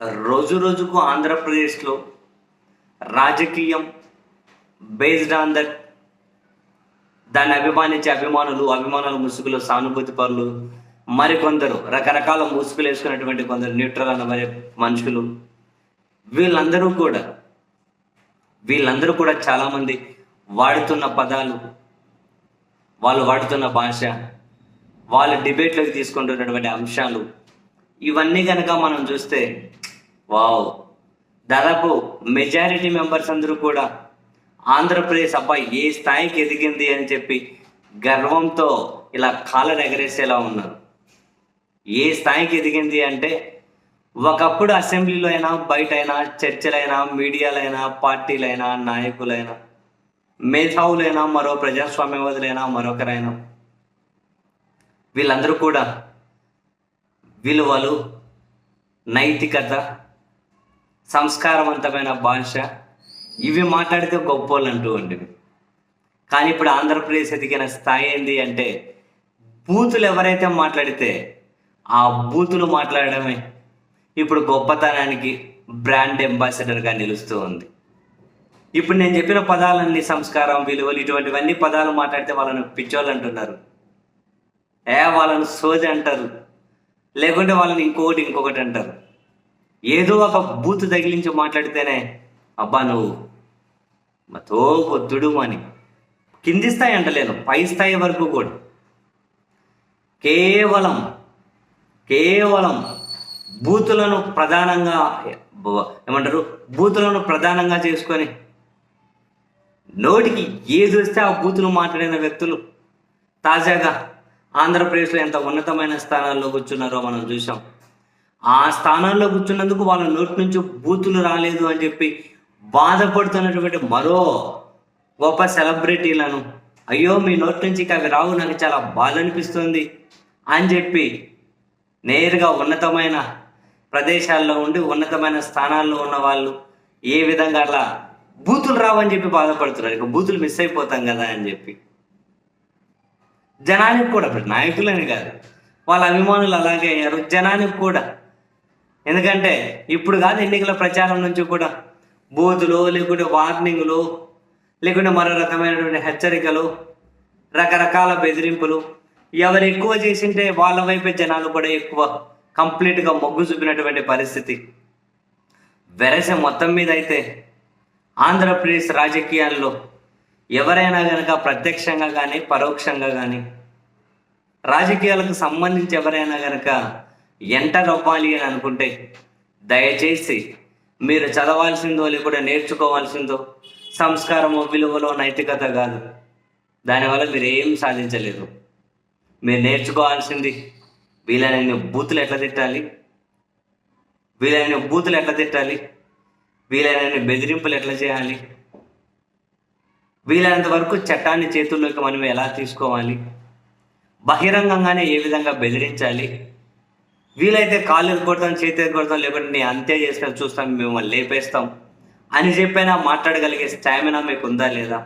రోజు రోజుకు ఆంధ్రప్రదేశ్లో రాజకీయం బేస్డ్ ఆన్ దట్ దాన్ని అభిమానించే అభిమానులు అభిమానుల ముసుగులు సానుభూతి పరులు మరికొందరు. రకరకాల ముసుగులు వేసుకున్నటువంటి కొందరు న్యూట్రల్ అన్న మరి మనుషులు. వీళ్ళందరూ కూడా వీళ్ళందరూ కూడా చాలామంది వాడుతున్న పదాలు వాళ్ళు వాడుతున్న భాష వాళ్ళు డిబేట్లోకి తీసుకుంటున్నటువంటి అంశాలు ఇవన్నీ కనుక మనం చూస్తే వావ్. దాదాపు మెజారిటీ మెంబర్స్ అందరూ కూడా ఆంధ్రప్రదేశ్ అబ్బాయి ఏ స్థాయికి ఎదిగింది అని చెప్పి గర్వంతో ఇలా కాళ్ళను ఎగరేసేలా ఉన్నారు. ఏ స్థాయికి ఎదిగింది అంటే ఒకప్పుడు అసెంబ్లీలో అయినా బయట అయినా చర్చలైనా మీడియాలైనా పార్టీలైనా నాయకులైనా మేధావులైనా మరో ప్రజాస్వామ్యవాదులైనా మరొకరైనా వీళ్ళందరూ కూడా విలువలు నైతికత సంస్కారవంతమైన భాష. ఇవి మాట్లాడితే గొప్పోళ్ళు అంటూ ఉండేవి కానీ ఇప్పుడు ఆంధ్రప్రదేశ్ ఎదిగిన స్థాయి ఏంది అంటే బూతులు ఎవరైతే మాట్లాడితే ఆ బూతులు మాట్లాడడమే. ఇప్పుడు గొప్పతనానికి బ్రాండ్ అంబాసిడర్గా నిలుస్తూ ఉంది. ఇప్పుడు నేను చెప్పిన పదాలన్నీ సంస్కారం విలువలు ఇటువంటివన్నీ పదాలు మాట్లాడితే వాళ్ళని పిచ్చోళ్ళు అంటున్నారు. ఏ వాళ్ళని సోది అంటారు. లేకుంటే వాళ్ళని ఇంకొకటి ఇంకొకటి అంటారు. ఏదో ఒక బూత్ తగిలించి మాట్లాడితేనే అబ్బా నువ్వు మతో పొత్తుడు అని కింది స్థాయి అంటలేను పై స్థాయి వరకు కూడా. కేవలం కేవలం బూతులను ప్రధానంగా ఏమంటారు బూతులను ప్రధానంగా చేసుకొని నోటికి ఏది వస్తే ఆ బూతులు మాట్లాడిన వ్యక్తులు తాజాగా ఆంధ్రప్రదేశ్లో ఎంత ఉన్నతమైన స్థానాల్లో కూర్చున్నారో మనం చూసాం ఆ స్థానాల్లో కూర్చున్నందుకు వాళ్ళ నోటి నుంచి బూతులు రాలేదు అని చెప్పి బాధపడుతున్నటువంటి మరో గొప్ప సెలబ్రిటీలను అయ్యో మీ నోటి నుంచి ఇక అవి రావు నాకు చాలా బాధ అనిపిస్తుంది అని చెప్పి నేరుగా ఉన్నతమైన ప్రదేశాల్లో ఉండి ఉన్నతమైన స్థానాల్లో ఉన్న వాళ్ళు ఏ విధంగా అట్లా బూతులు రావని చెప్పి బాధపడుతున్నారు. ఇక బూతులు మిస్ అయిపోతాం కదా అని చెప్పి. జనానికి కూడా నాయకులని కాదు వాళ్ళ అభిమానులు అలాగే అయ్యారు. జనానికి కూడా ఎందుకంటే ఇప్పుడు కాదు ఎన్నికల ప్రచారం నుంచి కూడా. బూతులు లేకుంటే వార్నింగ్లు లేకుంటే మరో రకమైనటువంటి హెచ్చరికలు రకరకాల బెదిరింపులు. ఎవరు ఎక్కువ చేసింటే వాళ్ళ వైపే జనాలు కూడా ఎక్కువ కంప్లీట్గా మొగ్గు చూపినటువంటి పరిస్థితి. వెరస మొత్తం మీద అయితే ఆంధ్రప్రదేశ్ రాజకీయాల్లో ఎవరైనా కనుక ప్రత్యక్షంగా కానీ పరోక్షంగా కానీ రాజకీయాలకు సంబంధించి ఎవరైనా కనుక ఎంటర్ అవ్వాలి అని అనుకుంటే దయచేసి మీరు చదవాల్సిందో లేకుండా నేర్చుకోవాల్సిందో సంస్కారము విలువలో నైతికత కాదు. దానివల్ల మీరు ఏం సాధించలేదు. మీరు నేర్చుకోవాల్సింది వీలైన బూతులు ఎట్లా తిట్టాలి? వీలైన బూతులు ఎట్లా తిట్టాలి? వీలైన బెదిరింపులు ఎట్లా చేయాలి? వీలైనంత వరకు చట్టాన్ని చేతుల్లోకి మనం ఎలా తీసుకోవాలి? బహిరంగంగానే ఏ విధంగా బెదిరించాలి? వీలైతే కాళ్ళు కొడతాం చేతి కొడతాం లేకుంటే నీ అంతే చేసిన చూస్తాం మిమ్మల్ని లేపేస్తాం అని చెప్పైనా మాట్లాడగలిగే స్టామినా మీకు ఉందా లేదా?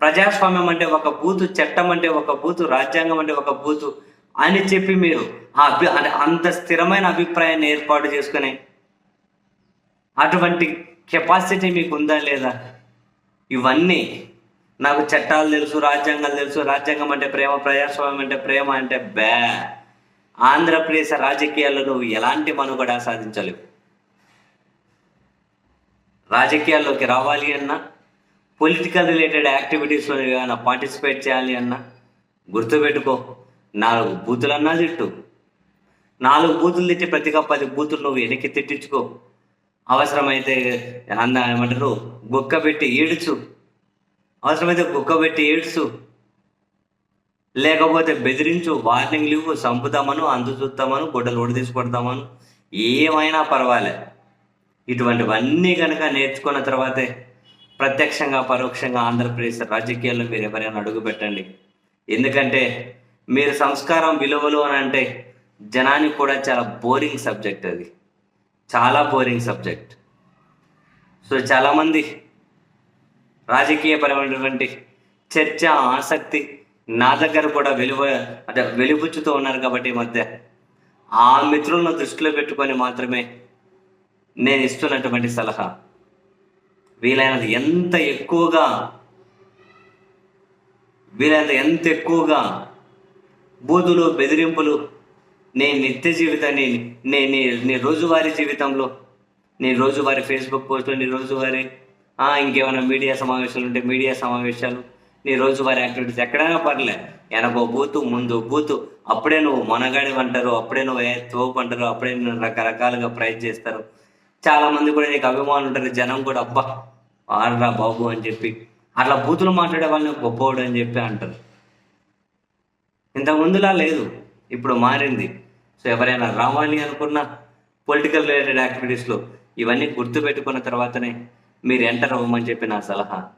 ప్రజాస్వామ్యం అంటే ఒక బూతు చట్టం అంటే ఒక బూతు రాజ్యాంగం అంటే ఒక బూతు అని చెప్పి మీరు ఆ అభి అంత స్థిరమైన అభిప్రాయాన్ని ఏర్పాటు చేసుకుని అటువంటి కెపాసిటీ మీకు ఉందా లేదా? ఇవన్నీ నాకు చట్టాలు తెలుసు రాజ్యాంగాలు తెలుసు. రాజ్యాంగం అంటే ప్రేమ ప్రజాస్వామ్యం అంటే ప్రేమ అంటే బ్యా ఆంధ్రప్రదేశ్ రాజకీయాల్లో నువ్వు ఎలాంటి మనుగడ సాధించలేవు. రాజకీయాల్లోకి రావాలి అన్నా పొలిటికల్ రిలేటెడ్ యాక్టివిటీస్లో ఏమైనా పార్టిసిపేట్ చేయాలి అన్నా గుర్తుపెట్టుకో నాలుగు బూతులన్నా తిట్టు. నాలుగు బూతులు తిట్టి ప్రతిగా పది బూతులు నువ్వు వెనక్కి తిట్టించుకో. అవసరమైతే అన్న ఏమంటారు గుక్క పెట్టి ఏడుచు. అవసరమైతే గుక్క పెట్టి ఏడుచు. లేకపోతే బెదిరించు వార్నింగ్ ఇవ్వు చంపుతామను అందు చూస్తామను గుడ్డలు ఒడి తీసుకొడతామను ఏమైనా పర్వాలే. ఇటువంటివన్నీ కనుక నేర్చుకున్న తర్వాతే ప్రత్యక్షంగా పరోక్షంగా ఆంధ్రప్రదేశ్ రాజకీయాల్లో మీరు ఎవరైనా అడుగు పెట్టండి ఎందుకంటే మీరు సంస్కారం విలువలు అని అంటే జనానికి కూడా చాలా బోరింగ్ సబ్జెక్ట్ అది. చాలా బోరింగ్ సబ్జెక్ట్. సో చాలామంది రాజకీయపరమైనటువంటి చర్చ ఆసక్తి నా దగ్గర కూడా వెలువ అంటే వెలుబుచ్చుతూ ఉన్నారు కాబట్టి ఈ మధ్య ఆ మిత్రులను దృష్టిలో పెట్టుకొని మాత్రమే నేను ఇస్తున్నటువంటి సలహా. వీలైనంత ఎంత ఎక్కువగా వీలైనంత ఎంత ఎక్కువగా బూతులు బెదిరింపులు నీ నిత్య జీవితాన్ని నీ నీ నీ రోజువారీ జీవితంలో నీ రోజువారీ ఫేస్బుక్ పోస్టులు నీ రోజువారీ ఇంకేమైనా మీడియా సమావేశాలు ఉంటే మీడియా సమావేశాలు నీ రోజువారీ యాక్టివిటీస్ ఎక్కడైనా పర్లే. వెనకో బూతు ముందు బూతు. అప్పుడే నువ్వు మనగాడి అంటారు అప్పుడే నువ్వు ఏ తోపు అంటారు అప్పుడే నువ్వు రకరకాలుగా ప్రైజ్ చేస్తారు. చాలా మంది కూడా నీకు అభిమానులు ఉంటారు జనం కూడా అబ్బా ఆడరా బాబు అని చెప్పి. అట్లా బూతులు మాట్లాడే వాళ్ళని గొప్పవాడు అని చెప్పి అంటారు. ఇంత ముందులా లేదు ఇప్పుడు మారింది. సో ఎవరైనా రావాలి అనుకున్న పొలిటికల్ రిలేటెడ్ యాక్టివిటీస్లో ఇవన్నీ గుర్తు పెట్టుకున్న తర్వాతనే మీరు ఎంటర్ అవ్వమని చెప్పి నా సలహా.